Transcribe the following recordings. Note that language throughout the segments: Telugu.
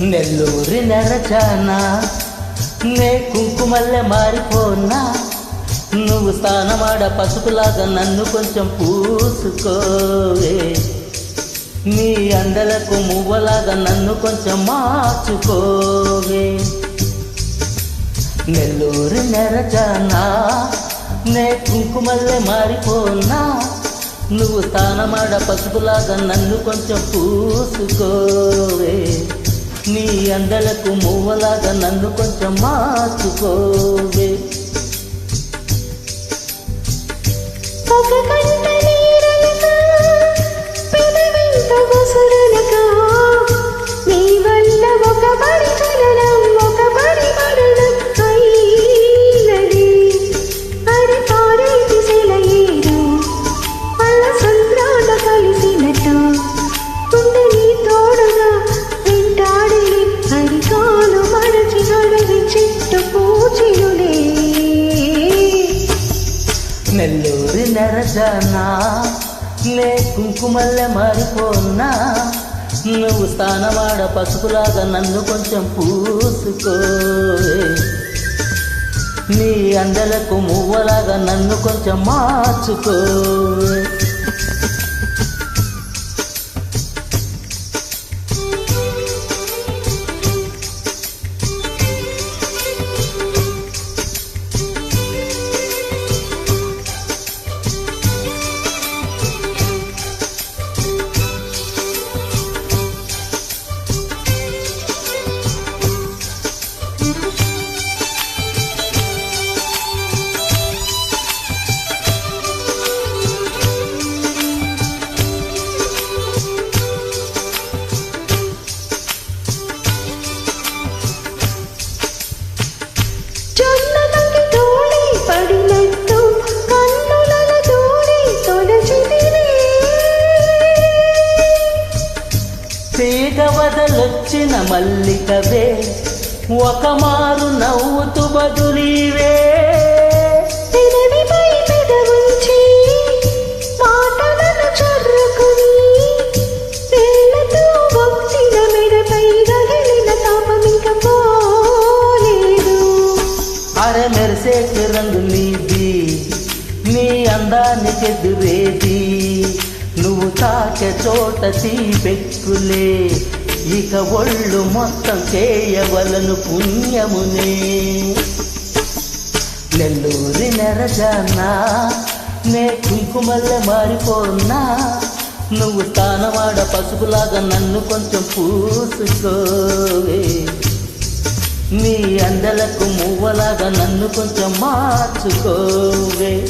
నెల్లూరి నెరచానా? నే కుంకుమల్లె మారిపోనా? నువ్వు స్థానమాడ పసుపులాగా నన్ను కొంచెం పూసుకోవే. నీ అందలకు మువ్వలాగా నన్ను కొంచెం మార్చుకోవే. నెల్లూరి నెరచానా? నే కుంకుమల్లె మారిపోనా? నువ్వు స్థానమాడ పసుపులాగా నన్ను కొంచెం పూసుకోవే. నీ అందలకు మువ్వలాగా నన్ను కొంచెం మార్చుకో. దర్శనా లే కుంకుమల్లె మారిపోనా? నువ్వు స్థానమాడ పసుపులాగా నన్ను కొంచెం పూసుకో నీ అందలకు మువ్వలాగా నన్ను కొంచెం మార్చుకో వదలొచ్చిన మల్లికవే ఒక మారు నవ్వుతూ బదులీవే. అర మెరిసేటి రంగు నీది నీ అందానికి నువ్వు తాకే చోట తీపెక్కులే ఇక ఒళ్ళు మొత్తం చేయవలను పుణ్యమునే. నెల్లూరి నెరజానా నే కుంకుమల్లె మారిపోనా నువ్వు తానవాడ పసుపులాగా నన్ను కొంచెం పూసుకోవే. నీ అందలకు మువ్వలాగా నన్ను కొంచెం మార్చుకోవే.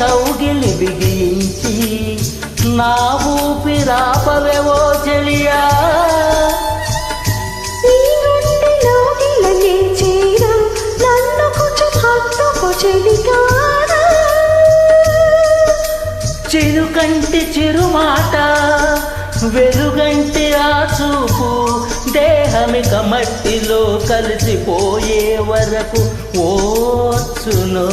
కౌగిలి బిగించి నా ఊపిరాపవేవో చెలియా చిరుకంటి చిరుమాట వెలుగంటి ఆ చూపు దేహమిక మట్టిలో కలిసిపోయే వరకు ఓచును.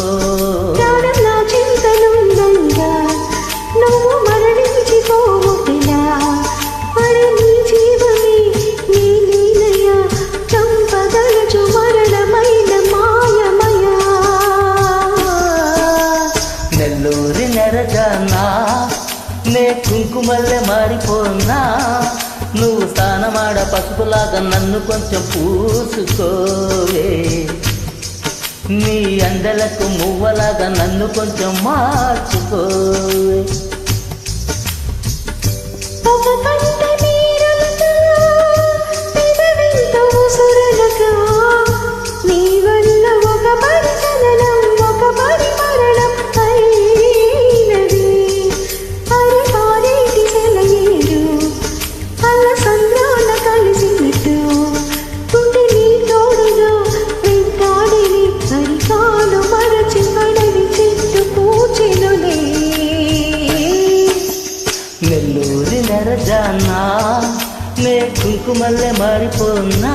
మల్లె మారిపోనా నువ్వు స్థానమాడ పసుపులాగా నన్ను కొంచెం పూసుకోవే. నీ అందలకు మువ్వలాగా నన్ను కొంచెం మార్చుకోవే. నెల్లూరినెరజానా నే కుంకుమల్లె మారిపోన్నా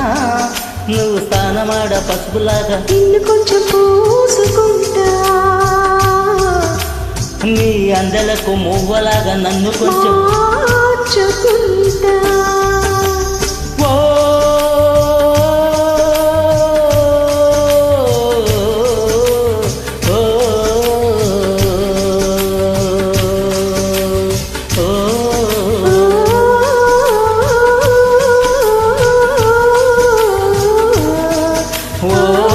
నువ్వు స్థానమాడ పసుపులాగా నిన్ను కొంచెం పూసుకుంటా. నీ అందలకు మువ్వలాగా నన్ను కొంచెం 我